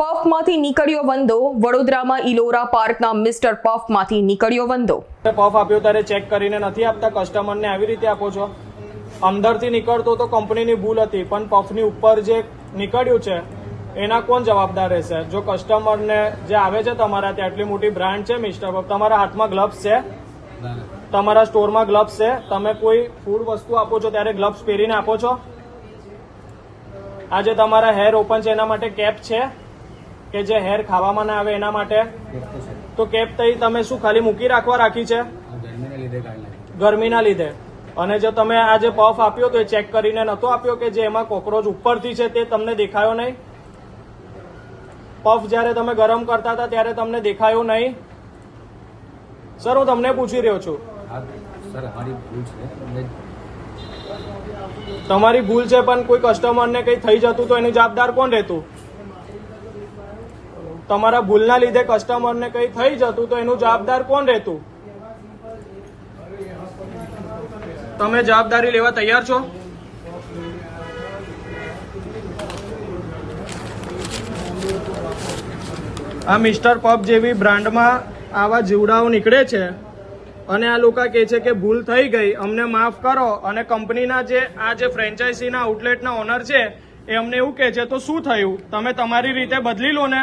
પફમાંથી નીકળ્યો વંદો. વડોદરામાં ઇલોરા પાર્કના મિસ્ટર પફમાંથી નીકળ્યો વંદો. પફ આપ્યો ત્યારે ચેક કરીને નથી આપતા કસ્ટમરને આવી રીતે આપો છો? અંદરથી નીકળતો તો કંપનીની ભૂલ હતી પણ પફની ઉપર જે નીકળ્યું છે એના કોણ જવાબદાર રહેશે? જો કસ્ટમરને જે આવે છે તમારા ત્યાં આટલી મોટી બ્રાન્ડ છે મિસ્ટર પફ તમારા હાથમાં ગ્લવ્સ છે? તમારા સ્ટોરમાં ગ્લવ્સ છે? તમે કોઈ ફૂડ વસ્તુ આપો છો ત્યારે ગ્લવ્સ પહેરીને આપો છો? આજે તમારા હેર ઓપન છે એના માટે કેપ છે? કે જે હેર ખાવામાં ના આવે એના માટે? તો કેપ તઈ તમે શું ખાલી મૂકી રાખવા રાખી છે? ગરમીના લીધે. અને જો તમે આ જે પફ આપ્યો તો એ ચેક કરીને નતો આપ્યો કે જે એમાં કોકરોચ ઉપરથી છે તે તમને દેખાયો નહીં? પફ જ્યારે તમે ગરમ કરતા હતા ત્યારે તમને દેખાયો નહીં? સર, હું તમને પૂછી રહ્યો છું. તમારી ભૂલ છે, પણ કોઈ કસ્ટમરને કંઈ થઈ જતું તો એની જવાબદાર કોણ રહેતું? તમારા ભૂલના લીધે કસ્ટમરને કંઈ થઈ જતું તો એનું જવાબદાર કોણ રહેતું? તમે જવાબદારી લેવા તૈયાર છો? આ મિસ્ટર પબ જેવી બ્રાન્ડમાં આવા જીવડાઓ નીકળે છે અને આ લોકો કહે છે કે ભૂલ થઈ ગઈ, અમને માફ કરો અને કંપનીના જે આ જે ફ્રેન્ચાઇઝીના આઉટલેટના ઓનર છે એ અમને એવું કહે છે, તો શું થયું? તમે તમારી રીતે બદલી લો ને.